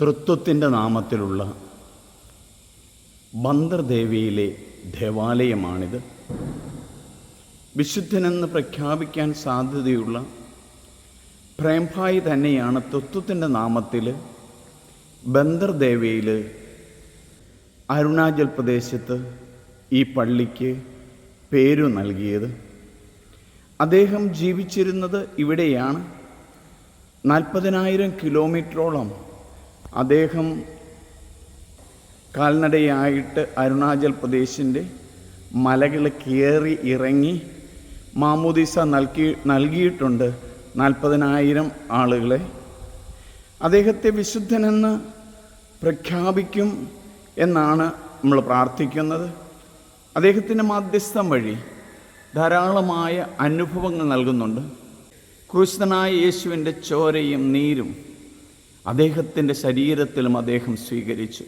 തൃത്വത്തിന്റെ നാമത്തിലുള്ള ബന്ദർദേവിയിലെ ദേവാലയമാണിത്. വിശുദ്ധനെന്ന് പ്രഖ്യാപിക്കാൻ സാധ്യതയുള്ള പ്രേംഭായി തന്നെയാണ് തത്വത്തിന്റെ നാമത്തിൽ ബന്ദർദേവിയിൽ അരുണാചൽ പ്രദേശത്ത് ഈ പള്ളിക്ക് പേരു നൽകിയത്. അദ്ദേഹം ജീവിച്ചിരുന്നത് ഇവിടെയാണ്. നാൽപ്പതിനായിരം കിലോമീറ്ററോളം അദ്ദേഹം കാൽനടയായിട്ട് അരുണാചൽ പ്രദേശിന്റെ മലകൾ കയറി ഇറങ്ങി മാമോദിസ നൽകി നൽകിയിട്ടുണ്ട് നാൽപ്പതിനായിരം ആളുകളെ. അദ്ദേഹത്തെ വിശുദ്ധനെന്ന് പ്രഖ്യാപിക്കും എന്നാണ് നമ്മൾ പ്രാർത്ഥിക്കുന്നത്. അദ്ദേഹത്തിന്റെ മാധ്യസ്ഥം വഴി ധാരാളമായ അനുഭവങ്ങൾ നൽകുന്നുണ്ട്. ക്രൂശനായ യേശുവിന്റെ ചോരയും നീരും അദ്ദേഹത്തിന്റെ ശരീരത്തിലും അദ്ദേഹം സ്വീകരിച്ചു.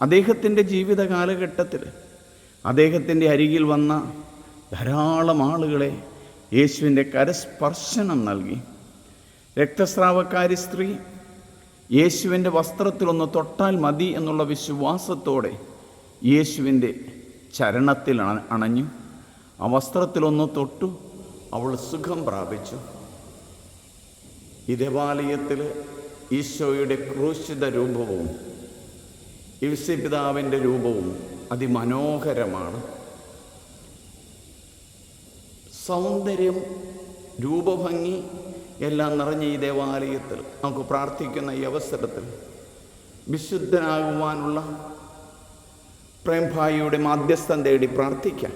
അദ്ദേഹത്തിന്റെ ജീവിത കാലഘട്ടത്തിൽ അദ്ദേഹത്തിന്റെ അരികിൽ വന്ന ധാരാളം ആളുകളെ യേശുവിന്റെ കരസ്പർശനം നൽകി. രക്തസ്രാവക്കാരി സ്ത്രീ യേശുവിന്റെ വസ്ത്രത്തിലൊന്ന് തൊട്ടാൽ മതി എന്നുള്ള വിശ്വാസത്തോടെ യേശുവിന്റെ ചരണത്തിൽ അണഞ്ഞു. ആ വസ്ത്രത്തിലൊന്ന് തൊട്ടു അവൾ സുഖം പ്രാപിച്ചു. ഈ ദേവാലയത്തിൽ ഈശോയുടെ ക്രൂശിത രൂപവും പിതാവിന്റെ രൂപവും അതിമനോഹരമാണ്. സൗന്ദര്യം രൂപഭംഗി എല്ലാം നിറഞ്ഞ ഈ ദേവാലയത്തിൽ നമുക്ക് പ്രാർത്ഥിക്കുന്ന ഈ അവസരത്തിൽ വിശുദ്ധനാകുവാനുള്ള പ്രേംഭായിയുടെ മാധ്യസ്ഥം തേടി പ്രാർത്ഥിക്കാം.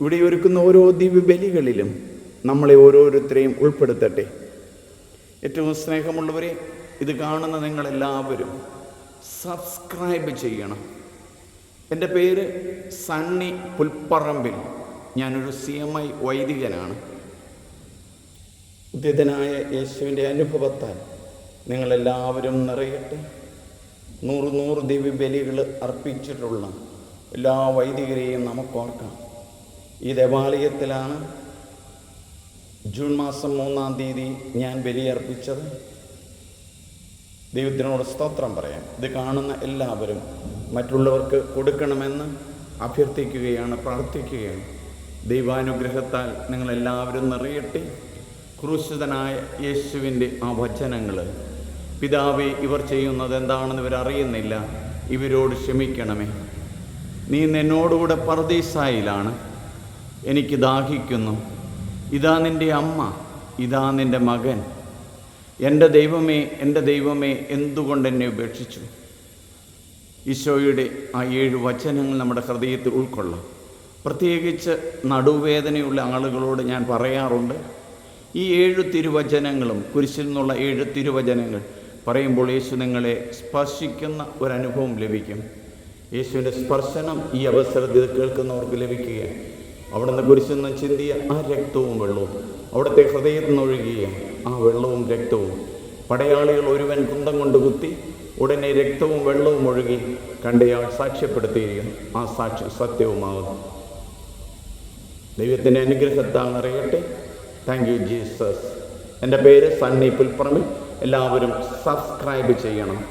ഇവിടെ ഒരുക്കുന്ന ഓരോ ദിവ്യബലികളിലും നമ്മളെ ഓരോരുത്തരെയും ഉൾപ്പെടുത്തട്ടെ. ഏറ്റവും സ്നേഹമുള്ളവരെ ഇത് കാണുന്ന നിങ്ങളെല്ലാവരും സബ്സ്ക്രൈബ് ചെയ്യണം. എന്റെ പേര് സണ്ണി പുൽപ്പറമ്പിൽ. ഞാനൊരു സി എം ഐ വൈദികനാണ്. ഉദ്യതനായ യേശുവിന്റെ അനുഭവത്താൽ നിങ്ങളെല്ലാവരും നിറയട്ടെ. നൂറ് നൂറ് ദിവ്യബലികൾ അർപ്പിച്ചിട്ടുള്ള എല്ലാ വൈദികരെയും നമുക്കോർക്കാം ഈ ദേവാലയത്തിലാണ് ജൂൺ മാസം മൂന്നാം തീയതി ഞാൻ ബലിയർപ്പിച്ചത്. ദൈവത്തിനോട് സ്തോത്രം പറയാം ഇത് കാണുന്ന എല്ലാവരും മറ്റുള്ളവർക്ക് കൊടുക്കണമെന്ന് അഭ്യർത്ഥിക്കുകയാണ് പ്രാർത്ഥിക്കുകയാണ്. ദൈവാനുഗ്രഹത്താൽ നിങ്ങളെല്ലാവരും നിറയട്ടെ. ക്രൂശിതനായ യേശുവിന്റെ ആ വചനങ്ങൾ. പിതാവെ ഇവർ ചെയ്യുന്നത് എന്താണെന്ന് ഇവർ അറിയുന്നില്ല ഇവരോട് ക്ഷമിക്കണമേ. നീ എന്നോടുകൂടെ പർദീസായിലാണ്. എനിക്ക് ദാഹിക്കുന്നു. ഇതാ നിന്റെ അമ്മ ഇതാ നിന്റെ മകൻ. എന്റെ ദൈവമേ എന്റെ ദൈവമേ എന്തുകൊണ്ട് എന്നെ ഉപേക്ഷിച്ചു? ഈശോയുടെ ആ ഏഴ് വചനങ്ങൾ നമ്മുടെ ഹൃദയത്തിൽ ഉൾക്കൊള്ളാം. പ്രത്യേകിച്ച് നടുവേദനയുള്ള ആളുകളോട് ഞാൻ പറയാറുണ്ട് ഈ ഏഴ് തിരുവചനങ്ങളും കുരിശിൽ നിന്നുള്ള ഏഴ് തിരുവചനങ്ങൾ പറയുമ്പോൾ യേശു നിങ്ങളെ സ്പർശിക്കുന്ന ഒരനുഭവം ലഭിക്കും. യേശുവിന്റെ സ്പർശനം ഈ അവസരത്തിൽ കേൾക്കുന്നവർക്ക് ലഭിക്കുകയാണ്. അവിടുന്ന് കുരിശിൽ നിന്ന് ചിന്തിയ ആ രക്തവും വെള്ളവും അവിടുത്തെ ഹൃദയത്തിൽ നിന്നൊഴുകിയ ആ വെള്ളവും രക്തവും പടയാളികൾ ഒരുവൻ കുന്തം കൊണ്ട് കുത്തി ഉടനെ രക്തവും വെള്ളവും ഒഴുകി കണ്ടയാൾ സാക്ഷ്യപ്പെടുത്തുകയും ആ സാക്ഷ്യം സത്യവുമാകുന്നു. ദൈവത്തിന്റെ അനുഗ്രഹത്താൽ നിറയട്ടെ താങ്ക് യു ജീസസ് എന്റെ പേര് സണ്ണി പുൽപ്പറമ്പിൽ. എല്ലാവരും സബ്സ്ക്രൈബ് ചെയ്യണം.